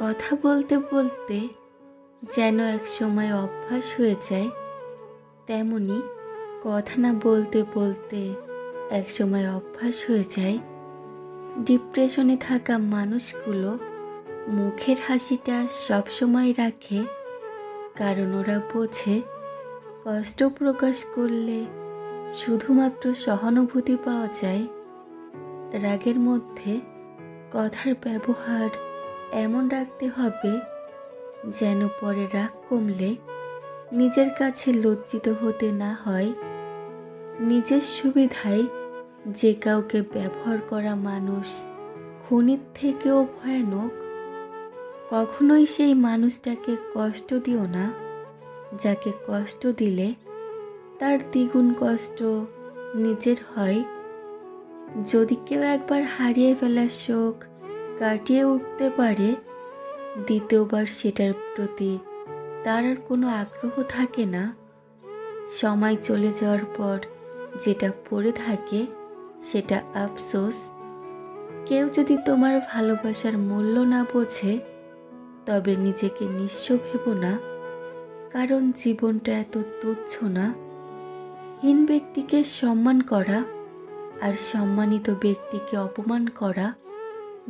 কথা বলতে বলতে যেন এক সময় অভ্যাস হয়ে যায়, তেমনি কথা না বলতে বলতে এক সময় অভ্যাস হয়ে যায়। ডিপ্রেশনে থাকা মানুষগুলো মুখের হাসিটা সবসময় রাখে, কারণ ওরা বোঝে কষ্ট প্রকাশ করলে শুধুমাত্র সহানুভূতি পাওয়া যায়। রাগের মধ্যে কথার ব্যবহার এমন রাখতে হবে যেন পরে রাগ কমলে নিজের কাছে লজ্জিত হতে না হয়। নিজের সুবিধায় যে কাউকে ব্যবহার করা মানুষ খুনির থেকেও ভয়ানক, কখনোই সেই মানুষটাকে কষ্ট দিও না, যাকে কষ্ট দিলে তার দ্বিগুণ কষ্ট নিজের হয়। যদি কেউ একবার হারিয়ে ফেলার শোক কাটিয়ে উঠতে পারে, দ্বিতীয়বার সেটার প্রতি তার আর কোনো আগ্রহ থাকে না। সময় চলে যাওয়ার পর যেটা পড়ে থাকে সেটা আফসোস। কেউ যদি তোমার ভালোবাসার মূল্য না বোঝে, তবে নিজেকে নিঃস্ব ভেবো না, কারণ জীবনটা এত তুচ্ছ না। হীন ব্যক্তিকে সম্মান করা আর সম্মানিত ব্যক্তিকে অপমান করা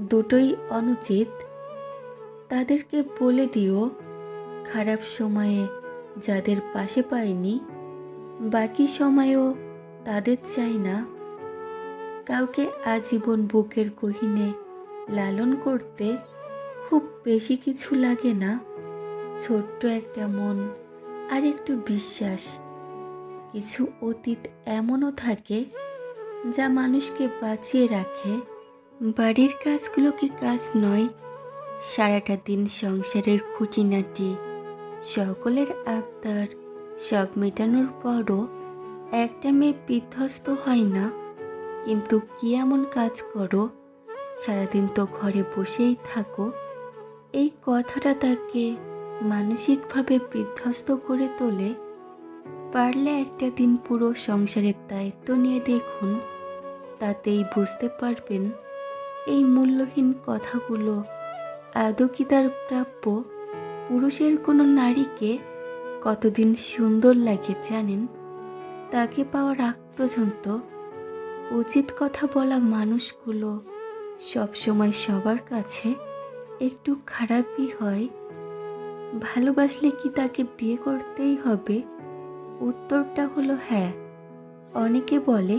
দুটোই অনুচিত। তাদেরকে বলে দিও, খারাপ সময়ে যাদের পাশে পাইনি, বাকি সময়েও তাদের চাই না। কাউকে আজীবন বুকের গহিনে লালন করতে খুব বেশি কিছু লাগে না। ছোট্ট একটা মন, আর একটু বিশ্বাস। কিছু অতীত এমনও থাকে যা মানুষকে বাঁচিয়ে রাখে। বাড়ির কাজগুলো কি কাজ নয়? সারাটা দিন সংসারের খুঁটিনাটি, সকলের আবদার, সব মেটানোর পরও একটা মেয়ে বিধ্বস্ত হয় না? কিন্তু কি এমন কাজ করো? সারাদিন তো ঘরে বসেই থাকো। এই কথাটা তাকে মানসিকভাবে বিধ্বস্ত করে তোলে। পারলে একটা দিন পুরো সংসারের দায়িত্ব নিয়ে দেখুন, তাতেই বুঝতে পারবেন এই মূল্যহীন কথাগুলো। আদৌ কি তার প্রাপ্য? পুরুষের কোনো নারীকে কতদিন সুন্দর লাগে জানেন? তাকে পাওয়ার আগ পর্যন্ত উচিত কথা বলা মানুষগুলো সবসময় সবার কাছে একটু খারাপই হয়। ভালোবাসলে কি তাকে বিয়ে করতেই হবে? উত্তরটা হলো হ্যাঁ। অনেকে বলে,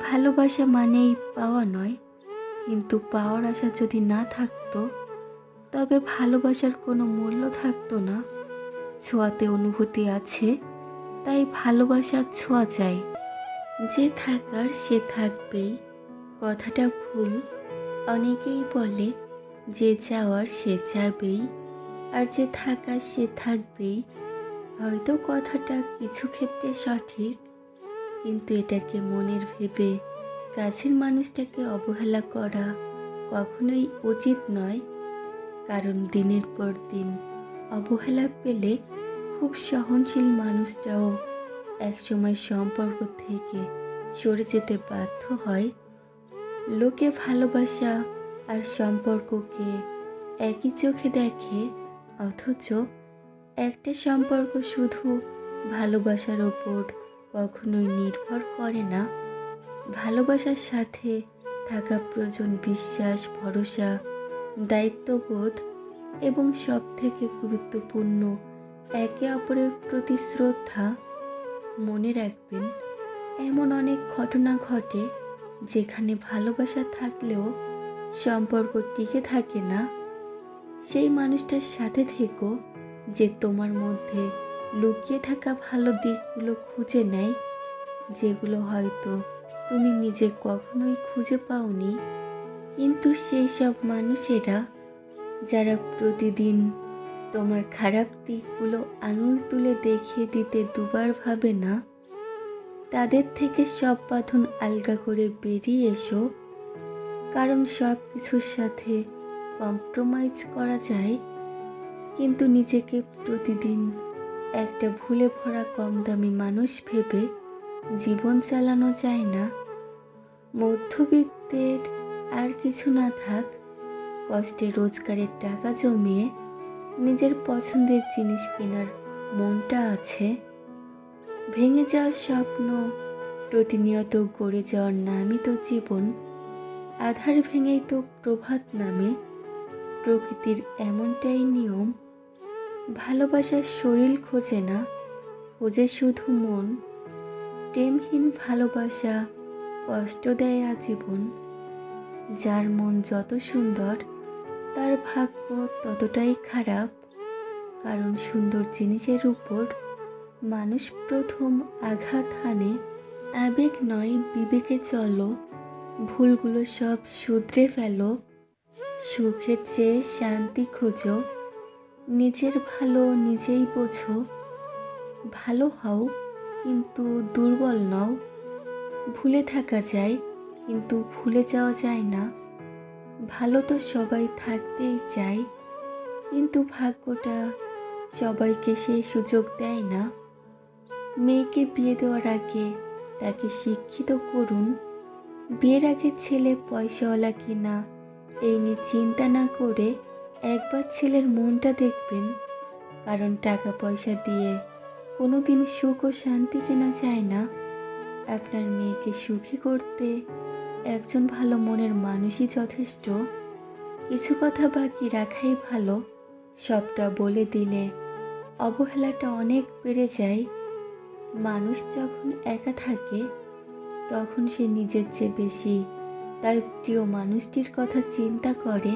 ভালোবাসা মানেই পাওয়া নয়। কিন্তু পাওয়ার আশা যদি না থাকতো, তবে ভালোবাসার কোনো মূল্য থাকতো না। ছোঁয়াতে অনুভূতি আছে, তাই ভালোবাসার ছোঁয়া চাই। যে থাকার সে থাকবেই। কথাটা ভুল। অনেকেই বলে, যে যাওয়ার সে যাবেই আর যে থাকার সে থাকবেই। হয়তো কথাটা কিছু ক্ষেত্রে সঠিক, কিন্তু এটাকে মনের ভেবে কাছের মানুষটাকে অবহেলা করা কখনোই উচিত নয়, কারণ দিনের পর দিন অবহেলা পেলে খুব সহনশীল মানুষটাও একসময় সম্পর্ক থেকে সরে যেতে বাধ্য হয়। লোকে ভালোবাসা আর সম্পর্ককে একই চোখে দেখে, অথচ একটা সম্পর্ক শুধু ভালোবাসার ওপর কখনোই নির্ভর করে না। ভালোবাসার সাথে থাকা প্রয়োজন বিশ্বাস, ভরসা, দায়িত্ববোধ এবং সব থেকে গুরুত্বপূর্ণ, একে অপরের প্রতি শ্রদ্ধা। মনে রাখবেন, এমন অনেক ঘটনা ঘটে যেখানে ভালোবাসা থাকলেও সম্পর্ক টিকে থাকে না। সেই মানুষটার সাথে থেকো যে তোমার মধ্যে লুকিয়ে থাকা ভালো দিকগুলো খুঁজে নেয়, যেগুলো হয়তো তুমি নিজে কখনোই খুঁজে পাওনি। কিন্তু সেই সব মানুষেরা, যারা প্রতিদিন তোমার খারাপ দিকগুলো আঙুল তুলে দেখিয়ে দিতে দুবার ভাবে না, তাদের থেকে সব বাঁধন আলগা করে বেরিয়ে এসো। কারণ সব কিছুর সাথে কম্প্রোমাইজ করা যায়। কিন্তু নিজেকে প্রতিদিন একটা ভুলে ভরা কম দামি মানুষ ভেবে জীবন চালানো যায় না। মধ্যবিত্তের আর কিছু না থাক, কষ্টে রোজগারের টাকা জমিয়ে নিজের পছন্দের জিনিস কেনার মনটা আছে। ভেঙে যাওয়ার স্বপ্ন, প্রতিনিয়ত গড়ে যাওয়ার নামই তো জীবন, আধার ভেঙেই তো প্রভাত নামে। প্রকৃতির এমনটাই নিয়ম, ভালোবাসার শরীর খোঁজে না, খোঁজে শুধু মন। প্রেমহীন ভালোবাসা কষ্ট দেয় আজীবন। যার মন যত সুন্দর, তার ভাগ্য ততটাই খারাপ। কারণ সুন্দর জিনিসের উপর মানুষ প্রথম আঘাত হানে। আবেগ নয়, বিবেকে চলো। ভুলগুলো সব শুধরে ফেলো। সুখের চেয়ে শান্তি খোঁজো। নিজের ভালো নিজেই বোঝো। ভালো হও। কিন্তু দুর্বল নও। ভুলে থাকা যায়, কিন্তু ভুলে যাওয়া যায় না। ভালো তো সবাই থাকতেই চায়, কিন্তু ভাগ্যটা সবাইকে সেই সুযোগ দেয় না। মেয়েকে বিয়ে দেওয়ার আগে তাকে শিক্ষিত করুন। বিয়ের আগে ছেলে পয়সাওয়ালা কিনা, এই নিয়ে চিন্তা না করে একবার ছেলের মনটা দেখবেন। কারণ টাকা পয়সা দিয়ে কোনো দিন সুখ ও শান্তি কেনা যায় না। আপনার মেয়েকে সুখী করতে একজন ভালো মনের মানুষই যথেষ্ট। কিছু কথা বাকি রাখাই ভালো। সবটা বলে দিলে অবহেলাটা অনেক বেড়ে যায়। মানুষ যখন একা থাকে, তখন সে নিজের চেয়ে বেশি তার প্রিয় মানুষটির কথা চিন্তা করে।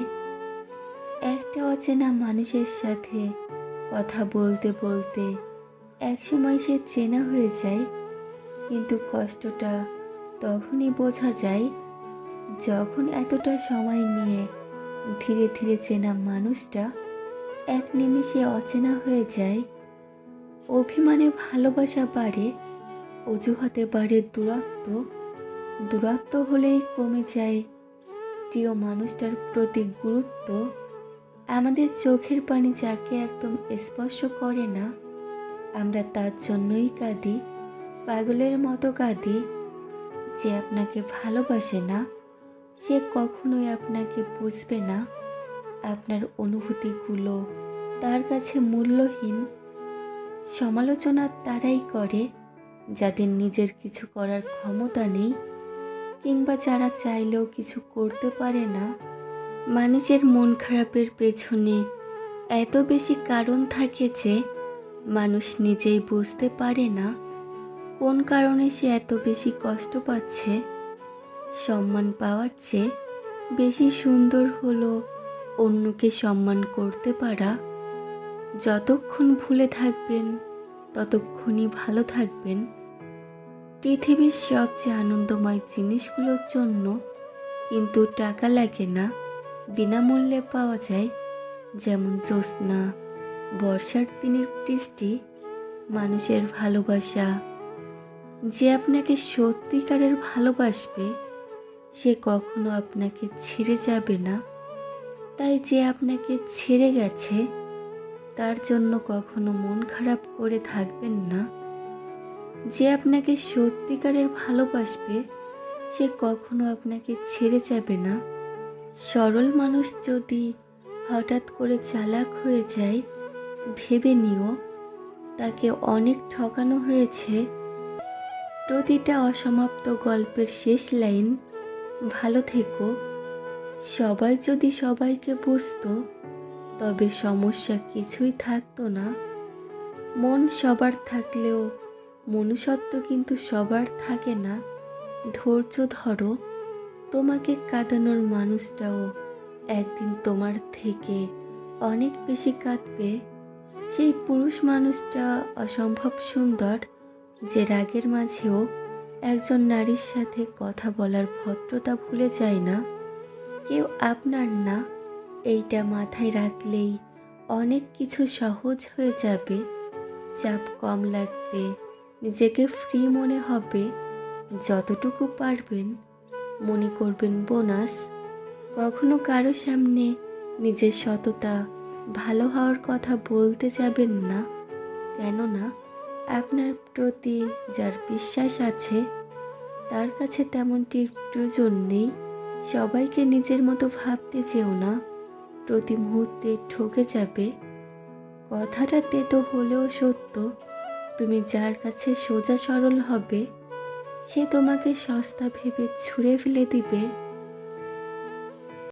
একটা অচেনা মানুষের সাথে কথা বলতে বলতে একসময় সে চেনা হয়ে যায়, কিন্তু কষ্টটা তখনই বোঝা যায় যখন এতটা সময় নিয়ে ধীরে ধীরে চেনা মানুষটা এক নিমিষে অচেনা হয়ে যায়। অভিমানে ভালোবাসা বাড়ে, অজুহাতে বাড়ে দূরত্ব। দূরত্ব হলেই কমে যায় প্রিয় মানুষটার প্রতি গুরুত্ব। আমাদের চোখের পানি যাকে একদম স্পর্শ করে না আমরা তার জন্যই কাঁদি, পাগলের মতো কাঁদি। যে আপনাকে ভালোবাসে না, সে কখনোই আপনাকে বুঝবে না। আপনার অনুভূতিগুলো তার কাছে মূল্যহীন। সমালোচনা তারাই করে, যাদের নিজের কিছু করার ক্ষমতা নেই, কিংবা যারা চাইলেও কিছু করতে পারে না। মানুষের মন খারাপের পেছনে এত বেশি কারণ থাকে যে মানুষ নিজেই বুঝতে পারে না কোন কারণে সে এত বেশি কষ্ট পাচ্ছে। সম্মান পাওয়ার চেয়ে বেশি সুন্দর হলো অন্যকে সম্মান করতে পারা। যতক্ষণ ভুলে থাকবেন, ততক্ষণই ভালো থাকবেন। পৃথিবীর সবচেয়ে আনন্দময় জিনিসগুলোর জন্য কিন্তু টাকা লাগে না, বিনামূল্যে পাওয়া যায়, যেমন জ্যোৎস্না বর্ষার দিনের বৃষ্টি মানুষের ভালোবাসা। যে আপনাকে সত্যিকারের ভালোবাসবে, সে কখনো আপনাকে ছেড়ে যাবে না। তাই যে আপনাকে ছেড়ে গেছে, তার জন্য কখনো মন খারাপ করে থাকবেন না। যে আপনাকে সত্যিকারের ভালোবাসবে, সে কখনো আপনাকে ছেড়ে যাবে না। সরল মানুষ যদি হঠাৎ করে চালাক হয়ে যায় ভেবে নিও, তাকে অনেক ঠকানো হয়েছে। প্রতিটা অসমাপ্ত গল্পের শেষ লাইন, ভালো থেকো। সবাই যদি সবাইকে বুঝতো, তবে সমস্যা কিছুই থাকতো না। মন সবার থাকলেও মনুষ্যত্ব কিন্তু সবার থাকে না। ধৈর্য ধরো, তোমাকে কাঁদানোর মানুষটাও একদিন তোমার থেকে অনেক বেশি কাঁদবে। সেই পুরুষ মানুষটা অসম্ভব সুন্দর যে রাগের মাঝেও একজন নারীর সাথে কথা বলার ভদ্রতা ভুলে যায় না। কেউ আপনার না, এইটা মাথায় রাখলেই অনেক কিছু সহজ হয়ে যাবে। চাপ কম লাগবে, নিজেকে ফ্রি মনে হবে, যতটুকু পারবেন, মনে করবেন বোনাস। কখনো কারও সামনে নিজের সততা ভালো হওয়ার কথা বলতে যাবেন না। কেননা, আপনার প্রতি যার বিশ্বাস আছে, তার কাছে তেমনটির প্রয়োজন নেই। সবাইকে নিজের মতো ভাবতে চেও না। প্রতি মুহূর্তে ঠকে যাবে। কথাটা তেতো হলেও সত্য। তুমি যার কাছে সোজা সরল হবে, সে তোমাকে সস্তা ভেবে ছুঁড়ে ফেলে দিবে।